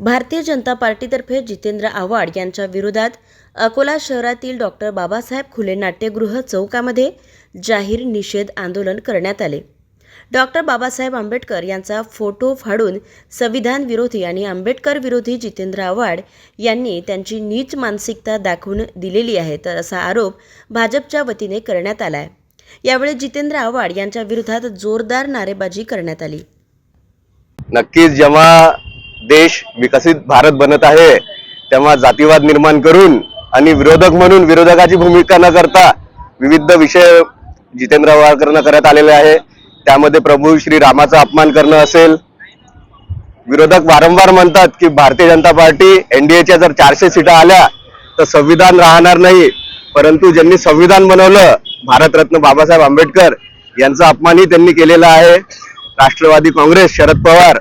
भारतीय जनता पार्टीतर्फे जितेंद्र आव्हाड यांच्या विरोधात अकोला शहरातील डॉक्टर बाबासाहेब खुले नाट्यगृह चौकामध्ये जाहीर निषेध आंदोलन करण्यात आले. डॉक्टर बाबासाहेब आंबेडकर यांचा फोटो फाडून संविधान विरोधी आणि आंबेडकर विरोधी जितेंद्र आव्हाड यांनी त्यांची नीच मानसिकता दाखवून दिलेली आहे तर असा आरोप भाजपच्या वतीने करण्यात आला आहे यावेळी जितेंद्र आव्हाड यांच्या विरोधात जोरदार नारेबाजी करण्यात आली. नक्कीच जेव्हा देश विकसित भारत बनत आहे. तेव्हा जातीवाद निर्माण करून आणि विरोधक म्हणून विरोधकाची भूमिका न करता विविध विषय जितेंद्र आव्हाडकरनं करत आलेले आहे. त्यामध्ये प्रभू श्री रामाचा अपमान करणं असेल. विरोधक वारंवार म्हणतात की भारतीय जनता पार्टी एनडीएच्या जर चारशे सीटा आल्या तर संविधान राहणार नाही. परंतु ज्यांनी संविधान बनवलं भारतरत्न बाबासाहेब आंबेडकर यांचा अपमानही त्यांनी केलेला आहे. राष्ट्रवादी काँग्रेस शरद पवार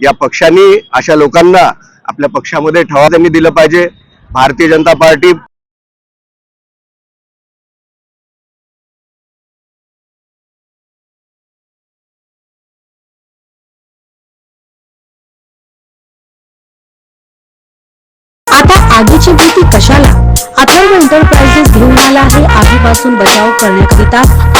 या पक्षांनी अशा लोकांना आपल्या पक्षामध्ये ठवा त्यांनी दिलं पाहिजे. भारतीय जनता पार्टी आता आगीची भीती कशाला? अथर्व एंटरप्राइजेस घेऊन आला आहे आगीपासून बचाव करण्याकरिता.